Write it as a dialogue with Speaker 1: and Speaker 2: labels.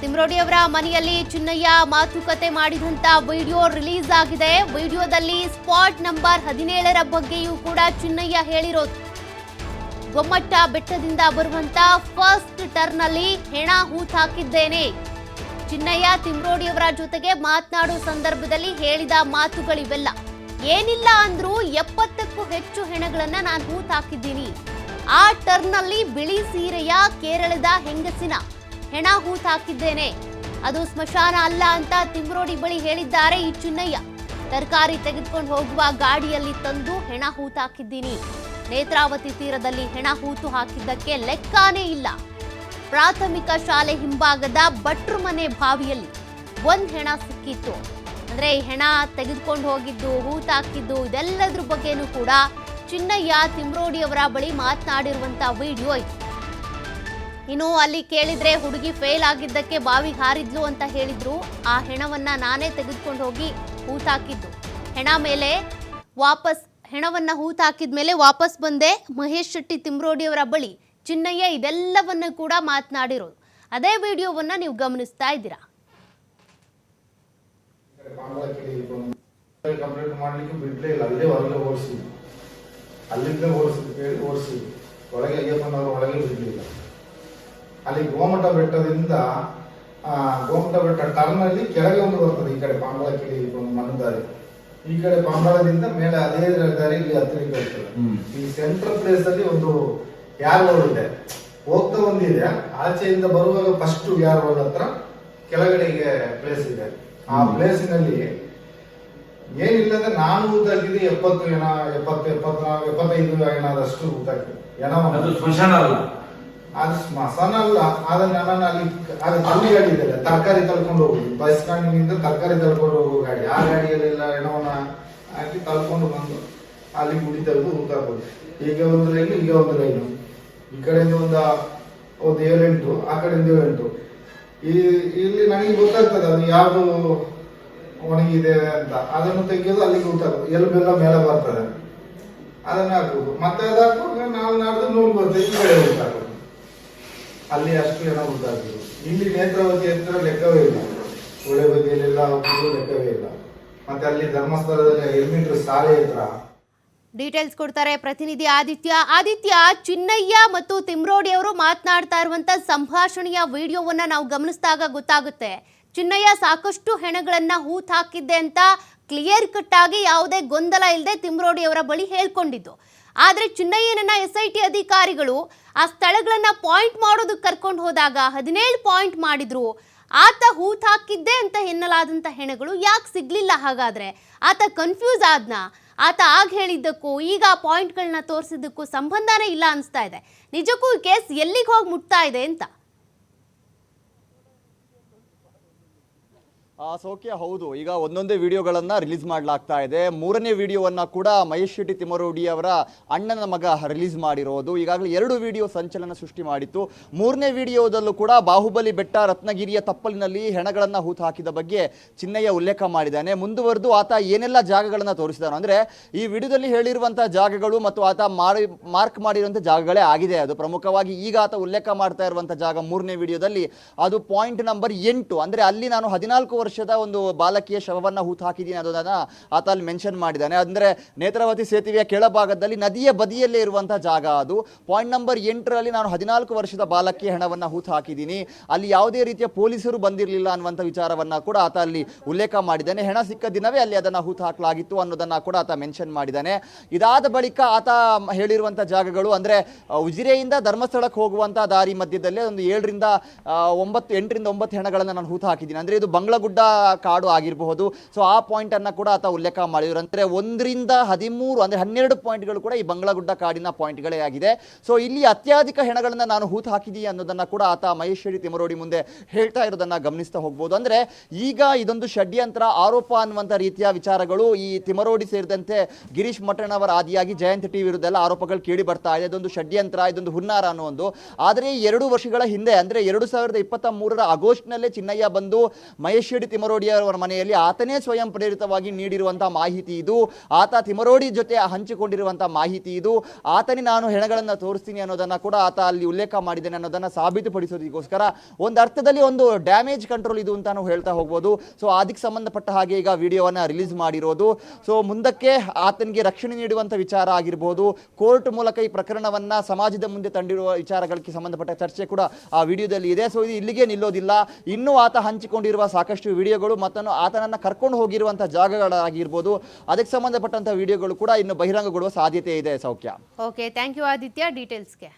Speaker 1: ತಿಮ್ರೋಡಿ ಅವರ ಮನೆಯಲ್ಲಿ ಚಿನ್ನಯ್ಯ ಮಾತುಕತೆ ಮಾಡಿದಂತ ವಿಡಿಯೋ ರಿಲೀಸ್ ಆಗಿದೆ. ವಿಡಿಯೋದಲ್ಲಿ ಸ್ಪಾಟ್ ನಂಬರ್ ಹದಿನೇಳರ ಬಗ್ಗೆಯೂ ಕೂಡ ಚಿನ್ನಯ್ಯ ಹೇಳಿರೋದು. ಗೊಮ್ಮಟ್ಟ ಬೆಟ್ಟದಿಂದ ಬರುವಂತ ಫಸ್ಟ್ ಟರ್ನ್ ಅಲ್ಲಿ ಹೆಣ ಹೂತ್ ಹಾಕಿದ್ದೇನೆ. ಚಿನ್ನಯ್ಯ ತಿಮ್ರೋಡಿಯವರ ಜೊತೆಗೆ ಮಾತನಾಡೋ ಸಂದರ್ಭದಲ್ಲಿ ಹೇಳಿದ ಮಾತುಗಳಿವೆಲ್ಲ. ಏನಿಲ್ಲ ಅಂದ್ರೂ ಎಪ್ಪತ್ತಕ್ಕೂ ಹೆಚ್ಚು ಹೆಣಗಳನ್ನ ನಾನು ಹೂತ್ ಹಾಕಿದ್ದೀನಿ. ಆ ಟರ್ನ್ ಅಲ್ಲಿ ಬಿಳಿ ಸೀರೆಯ ಕೇರಳದ ಹೆಂಗಸಿನ ಹೆಣ ಹೂತ್ ಹಾಕಿದ್ದೇನೆ. ಅದು ಸ್ಮಶಾನ ಅಲ್ಲ ಅಂತ ತಿಮ್ರೋಡಿ ಬಳಿ ಹೇಳಿದ್ದಾರೆ ಈ ಚಿನ್ನಯ್ಯ. ತರಕಾರಿ ತೆಗೆದುಕೊಂಡು ಹೋಗುವ ಗಾಡಿಯಲ್ಲಿ ತಂದು ಹೆಣ ಹೂತಾಕಿದ್ದೀನಿ ನೇತ್ರಾವತಿ ತೀರದಲ್ಲಿ ಹೆಣ ಹೂತು ಹಾಕಿದ್ದಕ್ಕೆ ಲೆಕ್ಕಾನೇ ಇಲ್ಲ. ಪ್ರಾಥಮಿಕ ಶಾಲೆ ಹಿಂಭಾಗದ ಭಟ್ರು ಮನೆ ಬಾವಿಯಲ್ಲಿ ಒಂದ್ ಹೆಣ ಸಿಕ್ಕಿತ್ತು. ಅಂದ್ರೆ ಈ ಹೆಣ ತೆಗೆದುಕೊಂಡು ಹೋಗಿದ್ದು ಹೂತಾಕಿದ್ದು ಇದೆಲ್ಲದ್ರ ಬಗ್ಗೆನೂ ಕೂಡ ಚಿನ್ನಯ್ಯ ತಿಮ್ರೋಡಿಯವರ ಬಳಿ ಮಾತನಾಡಿರುವಂತ ವಿಡಿಯೋ ಇದು. ಇನ್ನು ಅಲ್ಲಿ ಕೇಳಿದ್ರೆ ಹುಡುಗಿ ಫೇಲ್ ಆಗಿದ್ದಕ್ಕೆ ಬಾವಿ ಹಾರಿದ್ಲು ಅಂತ ಹೇಳಿದ್ರು ಆ ಹೆಣವನ್ನ ನಾನೇ ತೆಗೆದುಕೊಂಡು ಹೋಗಿ ಹೂತಾಕಿದ್ದು ಹೆಣ ಮೇಲೆ ವಾಪಸ್ ಹೆಣವನ್ನ ಹೂತಾಕಿದ ಮೇಲೆ ವಾಪಸ್ ಬಂದೆ ಮಹೇಶ್ ಶೆಟ್ಟಿ ತಿಮ್ರೋಡಿಯವರ ಬಳಿ ಚಿನ್ನಯ್ಯ ಇದೆಲ್ಲವನ್ನ ಕೂಡ ಮಾತನಾಡಿರೋದು ಅದೇ ವಿಡಿಯೋವನ್ನ ನೀವು ಗಮನಿಸ್ತಾ ಇದ್ದೀರಾ
Speaker 2: ಕಂಪ್ಲೀಟ್ ಮಾಡ್ಲಿಕ್ಕೆ ಬಿಡ್ಲೇ ಅಲ್ಲೇ ಹೊರಗೆ ಓಡಿಸಿ ಅಲ್ಲಿಂದ ಓಡಿಸಿ ಓಡಿಸಿ ಒಳಗೆ ಅಯ್ಯಪ್ಪನವರು ಒಳಗೆ ಬಿಡ್ಲಿಲ್ಲ ಅಲ್ಲಿ ಗೋಮಟ ಬೆಟ್ಟದಿಂದ ಆ, ಗೋಮಟ ಬೆಟ್ಟ ಟರ್ನ್ ಅಲ್ಲಿ ಕೆಳಗೆ ಒಂದು ಬರ್ತದೆ. ಈ ಕಡೆ ಪಾಂಬಳ ಕಿಡಿ ಒಂದು ಮಣ್ಣು ದಾರಿ. ಈ ಕಡೆ ಪಾಂಬಳದಿಂದ ಮೇಲೆ ಅದೇ ದಾರಿ ಇಲ್ಲಿ ಹತ್ತಿರ ಬರ್ತದೆ. ಈ ಸೆಂಟ್ರಲ್ ಪ್ಲೇಸ್ ಅಲ್ಲಿ ಒಂದು ಯಾರ್ ರೋಡ್ ಇದೆ? ಹೋಗ್ತಾ ಒಂದಿದೆ ಆಚೆಯಿಂದ ಬರುವಾಗ ಫಸ್ಟ್ ಯಾರ್ ರೋಡ್ ಹತ್ರ ಕೆಳಗಡೆಗೆ ಪ್ಲೇಸ್ ಇದೆ. ಆ ಪ್ಲೇಸಿನಲ್ಲಿ ಅಂದ್ರೆ ನಾನು ಊತಾಕಿದ್ದು ಎಪ್ಪತ್ತು ಏನ ಎಪ್ಪತ್ತು ಎಪ್ಪತ್ನಾಲ್ಕು ಎಪ್ಪತ್ತೈದು ಏನಾದಷ್ಟು ಊತಾಕಿದೆ
Speaker 3: ಅದು
Speaker 2: ಏನೋ
Speaker 3: ಸ್ಮಶಾನ ಅಲ್ಲ.
Speaker 2: ಅದು ಸ್ಮಶಾನ ಅಲ್ಲ ಆದ್ರೆ ನಾನು ಅಲ್ಲಿ ಅದು ಅಲ್ಲಿ ಗಾಡಿ ತರಕಾರಿ ತಳ್ಕೊಂಡು ಹೋಗುದು ಬಸ್ ಸ್ಟ್ಯಾಂಡಿನಿಂದ ತರಕಾರಿ ತಳ್ಕೊಂಡು ಹೋಗೋ ಗಾಡಿ. ಆ ಗಾಡಿಯಲ್ಲೆಲ್ಲ ಹೆಣವನ್ನ ಹಾಕಿ ತಳ್ಕೊಂಡು ಬಂದು ಅಲ್ಲಿ ಗುಡಿ ತೆಗೆದು ಹೋಗ್ತಾ ಈಗ ಒಂದು ರೈಲು, ಈಗ ಒಂದು ರೈಲು. ಈ ಕಡೆಯಿಂದ ಒಂದು ಒಂದು ಏಳೆಂಟು ಆ ಕಡೆಯಿಂದ ಏಳೆಂಟು ಈ, ಇಲ್ಲಿ ನನಗೆ ಗೊತ್ತಾಗ್ತದೆ ಅದು ಯಾವುದು ಒಣಗಿದೆ ಅಂತ. ಅದನ್ನು ತೆಗೆಯೋದು ಅಲ್ಲಿಗೆ ಗೊತ್ತಾಗ್ತದೆ ಎಲ್ಲ ಬೆಲ್ಲ ಮೇಲೆ ಬರ್ತದೆ. ಅದನ್ನ ಹಾಕುದು ಮತ್ತೆ ಅದು ಹಾಕುವಾಗ ನಾವು ನಾಡ್ದು ನೂರು ಬರ್ತದೆ. ಈ ಕಡೆ ಗೊತ್ತಾಗೋದು ಅಲ್ಲಿ ಅಷ್ಟು ಜನ ಗೊತ್ತಾಗ್ತದೆ ಇಲ್ಲಿ ನೇತ್ರಾವತಿ ಹತ್ರ ಲೆಕ್ಕವೇ ಇಲ್ಲ. ಒಳ್ಳೆ ಬದಿಯಲ್ಲೆಲ್ಲ ಲೆಕ್ಕವೇ ಇಲ್ಲ. ಮತ್ತೆ ಅಲ್ಲಿ ಧರ್ಮಸ್ಥಳದಲ್ಲಿ ಎಲ್ಮೀಟರ್ ಶಾಲೆ ಹತ್ರ.
Speaker 1: ಡೀಟೇಲ್ಸ್ ಕೊಡ್ತಾರೆ ಪ್ರತಿನಿಧಿ ಆದಿತ್ಯ. ಆದಿತ್ಯ, ಚಿನ್ನಯ್ಯ ಮತ್ತು ತಿಮ್ರೋಡಿ ಅವರು ಮಾತನಾಡ್ತಾ ಇರುವಂತ ಸಂಭಾಷಣೆಯ ವಿಡಿಯೋವನ್ನ ನಾವು ಗಮನಿಸಿದಾಗ ಗೊತ್ತಾಗುತ್ತೆ. ಚಿನ್ನಯ್ಯ ಸಾಕಷ್ಟು ಹೆಣಗಳನ್ನ ಹೂತ್ ಹಾಕಿದ್ದೆ ಅಂತ ಕ್ಲಿಯರ್ ಕಟ್ ಆಗಿ ಯಾವುದೇ ಗೊಂದಲ ಇಲ್ಲದೆ ತಿಮ್ರೋಡಿ ಅವರ ಬಳಿ ಹೇಳ್ಕೊಂಡಿದ್ದು. ಆದ್ರೆ ಚಿನ್ನಯ್ಯನನ್ನ ಎಸ್ ಐ ಟಿ ಅಧಿಕಾರಿಗಳು ಆ ಸ್ಥಳಗಳನ್ನ ಪಾಯಿಂಟ್ ಮಾಡೋದಕ್ಕೆ ಕರ್ಕೊಂಡು ಹೋದಾಗ ಹದಿನೇಳು ಪಾಯಿಂಟ್ ಮಾಡಿದ್ರು. ಆತ ಹೂತ್ ಹಾಕಿದ್ದೆ ಅಂತ ಎನ್ನಲಾದಂಥ ಹೆಣಗಳು ಯಾಕೆ ಸಿಗ್ಲಿಲ್ಲ ಹಾಗಾದ್ರೆ? ಆತ ಕನ್ಫ್ಯೂಸ್ ಆದ್ನ. ಆತ ಆಗ ಹೇಳಿದ್ದಕ್ಕೂ ಈಗ ಆ ಪಾಯಿಂಟ್ಗಳನ್ನ ತೋರಿಸಿದ್ದಕ್ಕೂ ಸಂಬಂಧನೇ ಇಲ್ಲ ಅನಿಸ್ತಾ ಇದೆ. ನಿಜಕ್ಕೂ ಕೇಸ್ ಎಲ್ಲಿಗೆ ಹೋಗಿ ಮುಟ್ತಾ ಇದೆ ಅಂತ.
Speaker 4: ಸೌಖ್ಯ, ಹೌದು. ಈಗ ಒಂದೊಂದೇ ವಿಡಿಯೋಗಳನ್ನು ರಿಲೀಸ್ ಮಾಡಲಾಗ್ತಾ ಇದೆ. ಮೂರನೇ ವಿಡಿಯೋವನ್ನು ಕೂಡ ಮಹೇಶ್ ಶೆಟ್ಟಿ ತಿಮ್ಮರೋಡಿ ಅವರ ಅಣ್ಣನ ಮಗ ರಿಲೀಸ್ ಮಾಡಿರೋದು. ಈಗಾಗಲೇ ಎರಡು ವಿಡಿಯೋ ಸಂಚಲನ ಸೃಷ್ಟಿ ಮಾಡಿತ್ತು. ಮೂರನೇ ವಿಡಿಯೋದಲ್ಲೂ ಕೂಡ ಬಾಹುಬಲಿ ಬೆಟ್ಟ ರತ್ನಗಿರಿಯ ತಪ್ಪಲಿನಲ್ಲಿ ಹೆಣಗಳನ್ನು ಹೂತು ಹಾಕಿದ ಬಗ್ಗೆ ಚಿನ್ನಯ್ಯ ಉಲ್ಲೇಖ ಮಾಡಿದ್ದಾನೆ. ಮುಂದುವರೆದು ಆತ ಏನೆಲ್ಲ ಜಾಗಗಳನ್ನು ತೋರಿಸಿದಾನೋ ಅಂದರೆ ಈ ವಿಡಿಯೋದಲ್ಲಿ ಹೇಳಿರುವಂಥ ಜಾಗಗಳು ಮತ್ತು ಆತ ಮಾರಿ, ಮಾರ್ಕ್ ಮಾಡಿರುವಂಥ ಜಾಗಗಳೇ ಆಗಿದೆ. ಅದು ಪ್ರಮುಖವಾಗಿ ಈಗ ಆತ ಉಲ್ಲೇಖ ಮಾಡ್ತಾ ಇರುವಂಥ ಜಾಗ ಮೂರನೇ ವಿಡಿಯೋದಲ್ಲಿ. ಅದು ಪಾಯಿಂಟ್ ನಂಬರ್ ಎಂಟು. ಅಂದರೆ ಅಲ್ಲಿ ನಾನು ಹದಿನಾಲ್ಕು ವರ್ಷದ ಒಂದು ಬಾಲಕಿಯ ಶವವನ್ನು ಹೂತು ಹಾಕಿದ್ದೀನಿ ಅನ್ನೋದನ್ನು ಆತ ಅಲ್ಲಿ ಮೆನ್ಷನ್ ಮಾಡಿದ್ದಾನೆ. ಅಂದರೆ ನೇತ್ರಾವತಿ ಸೇತುವೆಯ ಕೆಳಭಾಗದಲ್ಲಿ ನದಿಯ ಬದಿಯಲ್ಲೇ ಇರುವಂಥ ಜಾಗ ಅದು. ಪಾಯಿಂಟ್ ನಂಬರ್ ಎಂಟರಲ್ಲಿ ನಾನು ಹದಿನಾಲ್ಕು ವರ್ಷದ ಬಾಲಕಿಯ ಹಣವನ್ನು ಹೂತು ಹಾಕಿದ್ದೀನಿ ಅಲ್ಲಿ ಯಾವುದೇ ರೀತಿಯ ಪೊಲೀಸರು ಬಂದಿರಲಿಲ್ಲ ಅನ್ನುವಂಥ ವಿಚಾರವನ್ನು ಕೂಡ ಆತ ಅಲ್ಲಿ ಉಲ್ಲೇಖ ಮಾಡಿದ್ದಾನೆ. ಹೆಣ ಸಿಕ್ಕ ದಿನವೇ ಅಲ್ಲಿ ಅದನ್ನು ಹೂತು ಹಾಕಲಾಗಿತ್ತು ಅನ್ನೋದನ್ನು ಕೂಡ ಆತ ಮೆನ್ಷನ್ ಮಾಡಿದ್ದಾನೆ. ಇದಾದ ಬಳಿಕ ಆತ ಹೇಳಿರುವಂಥ ಜಾಗಗಳು ಅಂದರೆ ಉಜಿರೆಯಿಂದ ಧರ್ಮಸ್ಥಳಕ್ಕೆ ಹೋಗುವಂಥ ದಾರಿ ಮಧ್ಯದಲ್ಲಿ ಒಂದು ಏಳರಿಂದ ಒಂಬತ್ತು, ಎಂಟರಿಂದ ಒಂಬತ್ತು ಹೆಣಗಳನ್ನು ನಾನು ಹೂತು ಹಾಕಿದ್ದೀನಿ ಅಂದರೆ ಇದು ಬಂಗ್ಲಗುಡ್ಡ ಕಾಡು ಆಗಿರಬಹುದು. ಸೊ ಆ ಪಾಯಿಂಟ್ ಅನ್ನ ಕೂಡ ಆತ ಉಲ್ಲೇಖ ಮಾಡಿದ್ರು. ಅಂದರೆ ಒಂದರಿಂದ ಹದಿಮೂರು, ಅಂದರೆ ಹನ್ನೆರಡು ಪಾಯಿಂಟ್ಗಳು ಕೂಡ ಈ ಬಂಗ್ಲಗುಡ್ಡ ಕಾಡಿನ ಪಾಯಿಂಟ್ಗಳೇ ಆಗಿದೆ. ಸೊ ಇಲ್ಲಿ ಅತ್ಯಧಿಕ ಹೆಣಗಳನ್ನು ನಾನು ಹೂತು ಹಾಕಿದ್ದೀನಿ ಅನ್ನೋದನ್ನ ಕೂಡ ಆತ ಮಹೇಶ್ವರಿ ತಿಮರೋಡಿ ಮುಂದೆ ಹೇಳ್ತಾ ಇರೋದನ್ನ ಗಮನಿಸ್ತಾ ಹೋಗ್ಬೋದು. ಅಂದ್ರೆ ಈಗ ಇದೊಂದು ಷಡ್ಯಂತ್ರ, ಆರೋಪ ಅನ್ನುವಂಥ ರೀತಿಯ ವಿಚಾರಗಳು ಈ ತಿಮರೋಡಿ ಸೇರಿದಂತೆ ಗಿರೀಶ್ ಮಠಣ್ಣವರ ಆದಿಯಾಗಿ ಜಯಂತ್ ಟಿ ವಿರುದ್ಧ ಎಲ್ಲ ಆರೋಪಗಳು ಕೇಳಿ ಬರ್ತಾ ಇದೆ. ಇದೊಂದು ಷಡ್ಯಂತ್ರ, ಇದೊಂದು ಹುನ್ನಾರ ಅನ್ನೋ ಒಂದು. ಆದರೆ ಎರಡು ವರ್ಷಗಳ ಹಿಂದೆ, ಅಂದ್ರೆ ಎರಡು ಸಾವಿರದ ಇಪ್ಪತ್ತ ಮೂರರ ಆಗಸ್ಟ್ನಲ್ಲೇ ಚಿನ್ನಯ್ಯ ಬಂದು ಮಹೇಶ್ ಡಿ ತಿಮರೋಡಿ ಅವರ ಮನೆಯಲ್ಲಿ ಆತನೇ ಸ್ವಯಂ ಪ್ರೇರಿತವಾಗಿ ನೀಡಿರುವಂತಹ ಮಾಹಿತಿ ಇದು. ಆತ ತಿಮರೋಡಿ ಜೊತೆ ಹಂಚಿಕೊಂಡಿರುವಂತಹ ಮಾಹಿತಿ ಇದು. ಆತನೇ ನಾನು ಹೆಣಗಳನ್ನು ತೋರಿಸ್ತೀನಿ ಅನ್ನೋದನ್ನ ಕೂಡ ಆತ ಅಲ್ಲಿ ಉಲ್ಲೇಖ ಮಾಡಿದ್ದೇನೆ ಅನ್ನೋದನ್ನ ಸಾಬೀತುಪಡಿಸೋದಕ್ಕೋಸ್ಕರ. ಒಂದು ಅರ್ಥದಲ್ಲಿ ಒಂದು ಡ್ಯಾಮೇಜ್ ಕಂಟ್ರೋಲ್ ಇದು ಅಂತ ಹೇಳ್ತಾ ಹೋಗ್ಬೋದು. ಸೊ ಅದಕ್ಕೆ ಸಂಬಂಧಪಟ್ಟ ಹಾಗೆ ಈಗ ವಿಡಿಯೋವನ್ನ ರಿಲೀಸ್ ಮಾಡಿರೋದು. ಸೊ ಮುಂದಕ್ಕೆ ಆತನಿಗೆ ರಕ್ಷಣೆ ನೀಡುವಂಥ ವಿಚಾರ ಆಗಿರ್ಬೋದು. ಕೋರ್ಟ್ ಮೂಲಕ ಈ ಪ್ರಕರಣವನ್ನ ಸಮಾಜದ ಮುಂದೆ ತಂದಿರುವ ವಿಚಾರಗಳಿಗೆ ಸಂಬಂಧಪಟ್ಟ ಚರ್ಚೆ ಕೂಡ ಆ ವಿಡಿಯೋದಲ್ಲಿ ಇದೆ. ಸೊ ಇದು ಇಲ್ಲಿಗೆ ನಿಲ್ಲೋದಿಲ್ಲ. ಇನ್ನೂ ಆತ ಹಂಚಿಕೊಂಡಿರುವ ಸಾಕಷ್ಟು ವಿಡಿಯೋಗಳು ಮತ್ತು ಆತನನ್ನು ಕರ್ಕೊಂಡು ಹೋಗಿರುವಂಥ ಜಾಗಗಳಾಗಿರ್ಬೋದು. ಅದಕ್ಕೆ ಸಂಬಂಧಪಟ್ಟಂಥ ವಿಡಿಯೋಗಳು ಕೂಡ ಇನ್ನು ಬಹಿರಂಗಗೊಳ್ಳುವ ಸಾಧ್ಯತೆ ಇದೆ Saukhya.
Speaker 1: Okay thank you Aditya ಡೀಟೇಲ್ಸ್ಗೆ